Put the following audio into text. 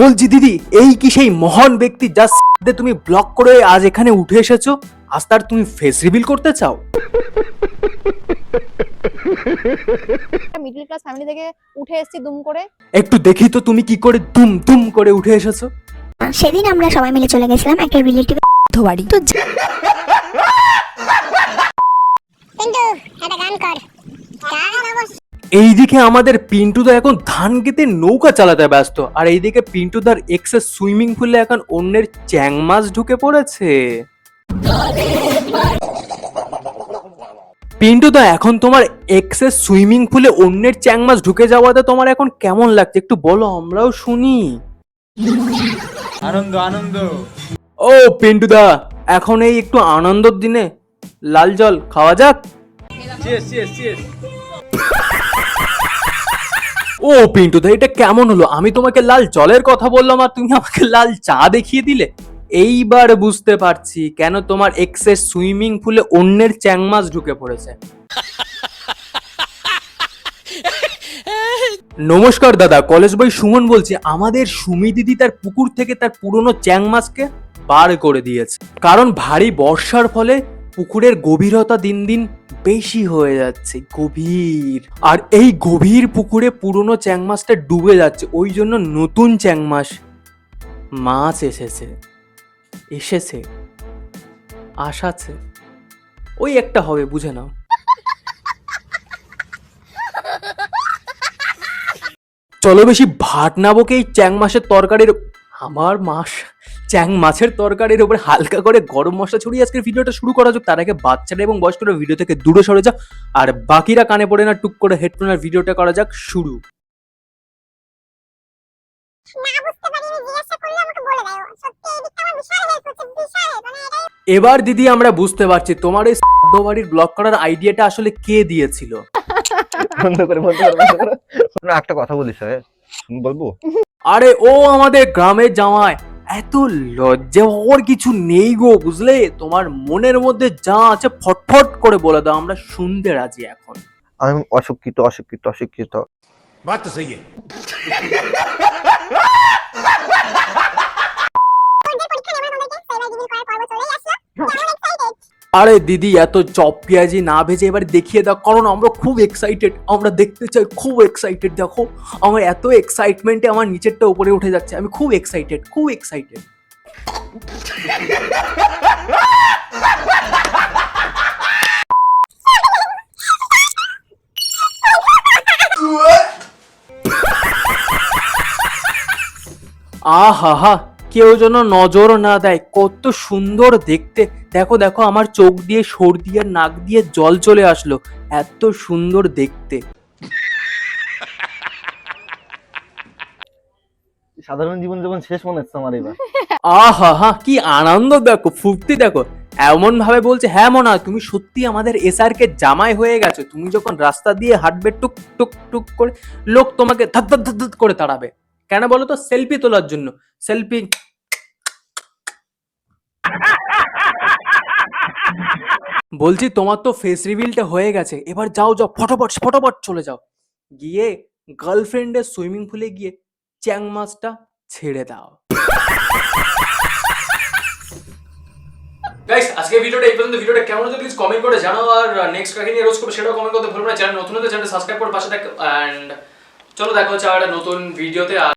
বলছি দিদি এই কি সেই মহান ব্যক্তি যা তুমি ব্লক করে আজ এখানে উঠে এসেছ? আজ তার তুমি ফেস রিভিল করতে চাও? মিডল ক্লাস ফ্যামিলি থেকে উঠে এসেছি দুম করে। একটু দেখি তো তুমি কি করে দুম দুম করে উঠে এসেছ। সেদিন আমরা সবাই মিলে চলে গেছিলাম একটা রিলেটিভ বাড়ি তো যা- পিন্টু একটা গান কর গান অবশ্য এইদিকে আমাদের পিন্টুদা এখন ধান খেতে নৌকা চালাতে ব্যস্ত আর এইদিকে পিন্টুদার এক্সেস সুইমিং পুলে এখন অন্যের চ্যাং মাছ ঢুকে পড়েছে। পিন্টুদা এখন তোমার এক্সেস সুইমিং পুলে অন্যের চ্যাং মাছ ঢুকে যাওয়াতে তোমার এখন কেমন লাগছে? একটু বলো আমরাও শুনি। আনন্দ আনন্দ। ও পিন্টুদা এখন এই একটু আনন্দর দিনে লাল জল খাওয়া যাক। ও পিন্টু দা, এটা কেমন হলো? আমি তোমাকে লাল জলের কথা বললাম আর তুমি আমাকে লাল চা দেখিয়ে দিলে? এইবার বুঝতে পারছি কেন তোমার এক্সের সুইমিং পুলে অন্যের চ্যাং মাছ ঢুকে পড়েছে। নমস্কার দাদা, কলেজ বই সুমন বলছি। আমাদের সুমি দিদি তার পুকুর থেকে তার পুরনো চ্যাং মাছকে বার করে দিয়েছে। কারণ ভারী বর্ষার ফলে পুকুরের গভীরতা দিন দিন বেশি হয়ে যাচ্ছে, গভীর। আর এই গভীর পুকুরে পুরনো চ্যাং মাছটা ডুবে যাচ্ছে, ওই জন্য নতুন চ্যাং মাছ এসেছে এসেছে আসাছে ওই একটা হবে, বুঝে নাও। চলো বেশি ভাট না বকে এই চ্যাং মাছের তরকারির আমার মাস চ্যাং মাছের তরকারির উপরে হালকা করে গরম মশলা ছড়িয়ে আজকের ভিডিওটা শুরু করা যাক। তার আগে বাচ্চারা এবং বয়স্করা ভিডিও থেকে দূরে সরে যাক। আর বাকিরা কানে পড়ে না টুক করে হেডফোনের ভিডিওটা করা যাক শুরু। না বুঝতে পারিনি জিজ্ঞাসা করলে আমাকে বলে দেয় ও। সত্যি এই দিকটা আমার বিশাল হেল্প হচ্ছে বিশাল help। মানে এটাই এবার দিদি আমরা বুঝতে পারছি তোমার এই বাড়ির ব্লক করার আইডিয়াটা আসলে কে দিয়েছিল? বন্ধ করে বন্ধ করে বন্ধ করে। না, একটা কথা বলিস হ্যাঁ? বলব? আরে ও আমাদের গ্রামের জামাই। এত লজ্জা হওয়ার কিছু নেই গো বুঝলে? তোমার মনের মধ্যে যা আছে ফটফট করে বলে দাও আমরা শুনতে রাজি এখন। আমি অশিক্ষিত অশিক্ষিত অশিক্ষিত। বাচ্চা তো আরে দিদি, এত চপ পেঁয়াজি না ভেজে এবার দেখিয়ে দাও, কারণ আমরা খুব এক্সাইটেড আমরা দেখতে চাই খুব এক্সাইটেড দেখো, আমার এত এক্সাইটমেন্টে আমার নিচেরটা উপরে উঠে যাচ্ছে, আমি খুব এক্সাইটেড খুব এক্সাইটেড আহা হা কেউ যেন নজর না দেয়। কত সুন্দর দেখতে। দেখো দেখো আমার চোখ দিয়ে সর্দি আর নাক দিয়ে জল চলে আসলো। এত সুন্দর দেখতে। সাধারণ জীবন যেমন শেষ মনে হচ্ছে আমার এবার। আহা হা কি আনন্দ দেখো ফুর্তি দেখো। এমন ভাবে বলছে হ্যাঁ মনা তুমি সত্যি আমাদের এসআর কে জামাই হয়ে গেছো। তুমি যখন রাস্তা দিয়ে হাঁটবে টুক টুক টুক করে লোক তোমাকে ধাপ ধাপ ধাপ ধাপ করে তাড়াবে। কেন বলো তো? সেলফি তোলার জন্য। সেলফি বলছি তোমার তো ফেস রিভিলটা হয়ে গেছে। এবার যাও যাও, ফটোফট ফটোফট চলে যাও। গিয়ে গার্লফ্রেন্ডের সুইমিং পুলে গিয়ে চ্যাং মাছটা ছেড়ে দাও। গাইস আজকে ভিডিওটা এই পর্যন্ত। ভিডিওটা কেমন হচ্ছে প্লিজ কমেন্ট করে জানাও। আর নেক্সট কাকে নিয়ে রোজ করব সেটাও কমেন্ট করতে ভুলবে না। চ্যানেল নতুন হতে চ্যানেল সাবস্ক্রাইব করে, পাশে থাকো। অ্যান্ড চলো দেখা হচ্ছে আর নতুন ভিডিওতে আর